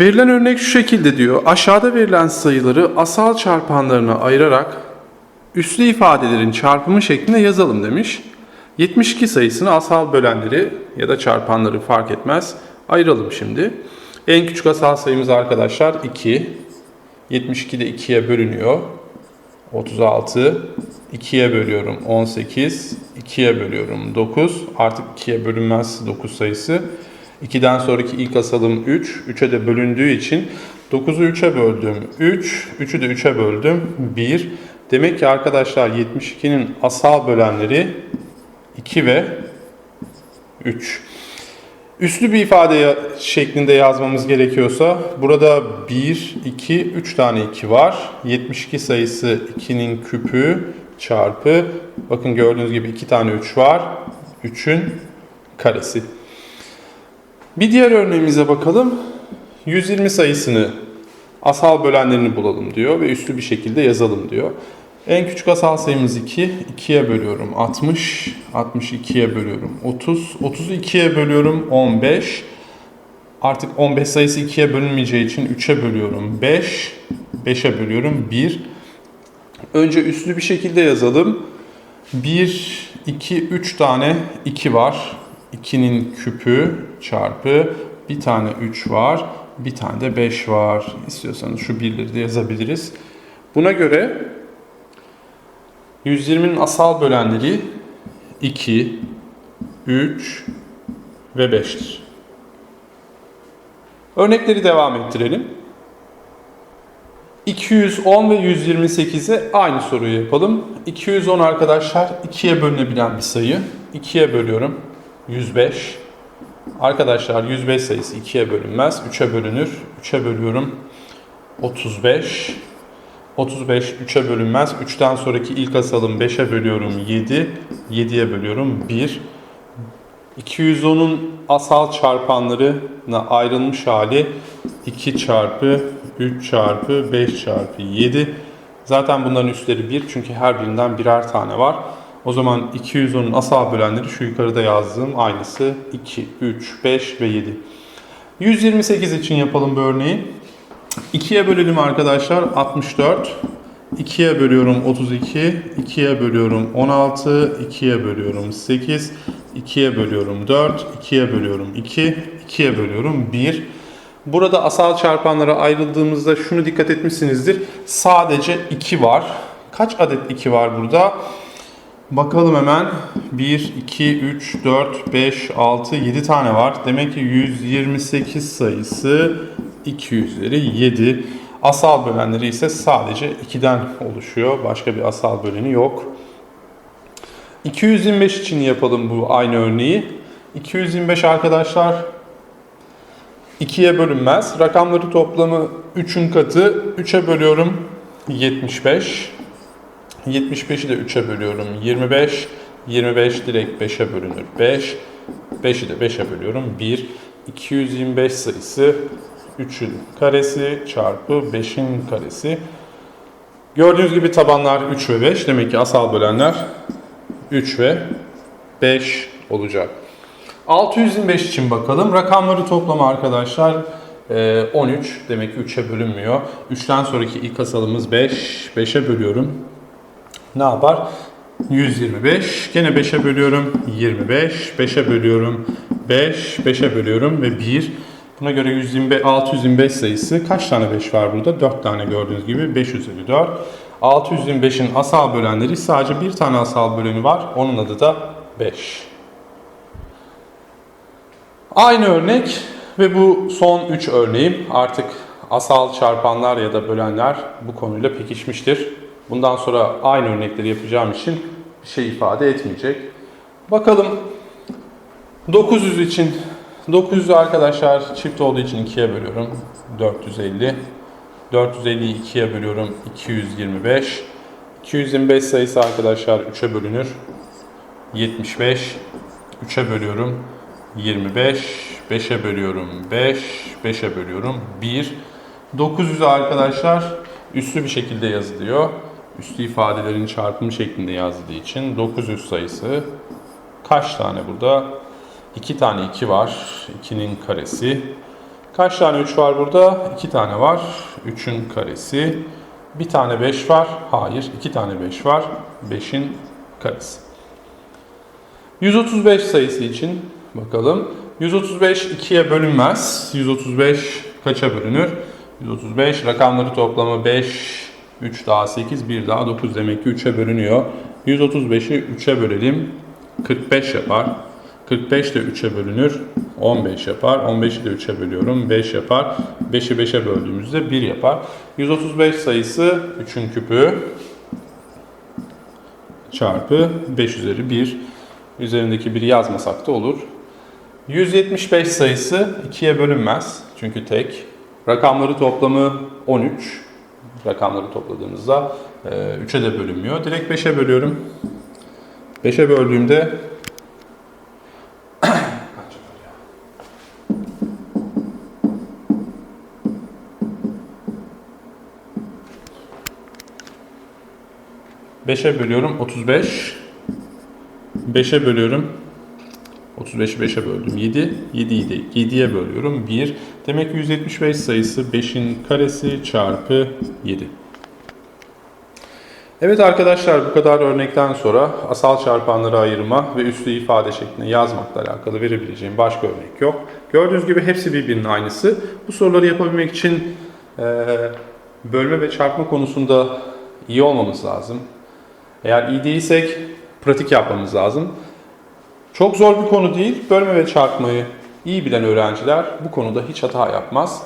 Verilen örnek şu şekilde diyor. Aşağıda verilen sayıları asal çarpanlarına ayırarak üslü ifadelerin çarpımı şeklinde yazalım demiş. 72 sayısını asal bölenleri ya da çarpanları fark etmez. Ayıralım şimdi. En küçük asal sayımız arkadaşlar 2. 72 de 2'ye bölünüyor. 36. 2'ye bölüyorum 18. 2'ye bölüyorum 9. Artık 2'ye bölünmez 9 sayısı. 2'den sonraki ilk asalım 3. 3'e de bölündüğü için 9'u 3'e böldüm 3. 3'ü de 3'e böldüm 1. Demek ki arkadaşlar 72'nin asal bölenleri 2 ve 3. Üslü bir ifade şeklinde yazmamız gerekiyorsa burada 1, 2, 3 tane 2 var. 72 sayısı 2'nin küpü çarpı bakın gördüğünüz gibi 2 tane 3 var. 3'ün karesi. Bir diğer örneğimize bakalım. 120 sayısını asal bölenlerini bulalım diyor ve üslü bir şekilde yazalım diyor. En küçük asal sayımız 2. 2'ye bölüyorum 60. 62'ye bölüyorum 30. 30'u 2'ye bölüyorum 15. Artık 15 sayısı 2'ye bölünmeyeceği için 3'e bölüyorum 5. 5'e bölüyorum 1. Önce üslü bir şekilde yazalım. 1, 2, 3 tane 2 var. 2'nin küpü çarpı bir tane 3 var. Bir tane de 5 var. İstiyorsanız şu birleri de yazabiliriz. Buna göre 120'nin asal bölenleri 2, 3 ve 5'tir. Örnekleri devam ettirelim. 210 ve 128'e aynı soruyu yapalım. 210 arkadaşlar 2'ye bölünebilen bir sayı. 2'ye bölüyorum 105. Arkadaşlar 105 sayısı 2'ye bölünmez. 3'e bölünür. 3'e bölüyorum 35. 35 3'e bölünmez. 3'ten sonraki ilk asalım 5'e bölüyorum 7. 7'ye bölüyorum 1. 210'un asal çarpanlarına ayrılmış hali 2 çarpı 3 çarpı 5 çarpı 7. Zaten bunların üstleri 1 çünkü her birinden birer tane var. O zaman 210'un asal bölenleri şu yukarıda yazdığım aynısı 2, 3, 5 ve 7. 128 için yapalım bu örneği. 2'ye bölelim arkadaşlar 64. 2'ye bölüyorum 32, 2'ye bölüyorum 16, 2'ye bölüyorum 8, 2'ye bölüyorum 4, 2'ye bölüyorum 2, 2'ye bölüyorum 1. Burada asal çarpanlara ayrıldığımızda şunu dikkat etmişsinizdir. Sadece 2 var. Kaç adet 2 var burada? Bakalım hemen. 1, 2, 3, 4, 5, 6, 7 tane var. Demek ki 128 sayısı 2 üzeri 7. Asal bölenleri ise sadece 2'den oluşuyor. Başka bir asal böleni yok. 225 için yapalım bu aynı örneği. 225 arkadaşlar 2'ye bölünmez. Rakamları toplamı 3'ün katı. 3'e bölüyorum 75. 75'i de 3'e bölüyorum 25. 25 direkt 5'e bölünür 5. 5'i de 5'e bölüyorum 1. 225 sayısı 3'ün karesi çarpı 5'in karesi. Gördüğünüz gibi tabanlar 3 ve 5. Demek ki asal bölenler 3 ve 5 olacak. 625 için bakalım. Rakamları toplama arkadaşlar e, 13. Demek ki 3'e bölünmüyor. 3'ten sonraki ilk asalımız 5. 5'e bölüyorum. Ne yapar? 125. Gene 5'e bölüyorum. 25. 5'e bölüyorum. 5. 5'e bölüyorum ve 1. Buna göre 125, 625 sayısı kaç tane 5 var burada? 4 tane gördüğünüz gibi 5 üzeri 4. 625'in asal bölenleri sadece bir tane asal böleni var. Onun adı da 5. Aynı örnek ve bu son 3 örneğim artık asal çarpanlar ya da bölenler bu konuyla pekişmiştir. Bundan sonra aynı örnekleri yapacağım için bir şey ifade etmeyecek. Bakalım 900 için 900'ü arkadaşlar çift olduğu için 2'ye bölüyorum. 450. 450'yi 2'ye bölüyorum. 225. 225 sayısı arkadaşlar 3'e bölünür. 75. 3'e bölüyorum. 25. 5'e bölüyorum. 5. 5'e bölüyorum. 1. 900'ü arkadaşlar üslü bir şekilde yazılıyor. Üslü ifadelerin çarpımı şeklinde yazdığı için 900 sayısı kaç tane burada? 2 tane 2 var. 2'nin karesi Kaç tane 3 var burada? 2 tane var. 3'ün karesi. Bir tane 5 var. Hayır. 2 tane 5 var. 5'in karesi. 135 sayısı için bakalım. 135 2'ye bölünmez. 135 kaça bölünür? 135 rakamları toplamı 5, 3 daha 8, 1 daha 9 demek ki 3'e bölünüyor. 135'i 3'e bölelim. 45 yapar. 45 de 3'e bölünür. 15 yapar. 15'i de 3'e bölüyorum. 5 yapar. 5'i 5'e böldüğümüzde 1 yapar. 135 sayısı 3'ün küpü çarpı 5 üzeri 1. Üzerindeki 1'i yazmasak da olur. 175 sayısı 2'ye bölünmez. Çünkü tek. Rakamları toplamı 13. Rakamları topladığımızda 3'e de bölünmüyor. Direkt 5'e bölüyorum. 5'e böldüğümde? 5'e bölüyorum 35. 5'e bölüyorum 35'i 5'e böldüm 7. 7'yi de 7'ye bölüyorum 1. Demek ki 175 sayısı 5'in karesi çarpı 7. Evet arkadaşlar bu kadar örnekten sonra asal çarpanları ayırma ve üslü ifade şeklinde yazmakla alakalı verebileceğim başka örnek yok. Gördüğünüz gibi hepsi birbirinin aynısı. Bu soruları yapabilmek için eee, bölme ve çarpma konusunda iyi olmamız lazım. Eğer iyi değilsek pratik yapmamız lazım. Çok zor bir konu değil. Bölme ve çarpmayı iyi bilen öğrenciler bu konuda hiç hata yapmaz.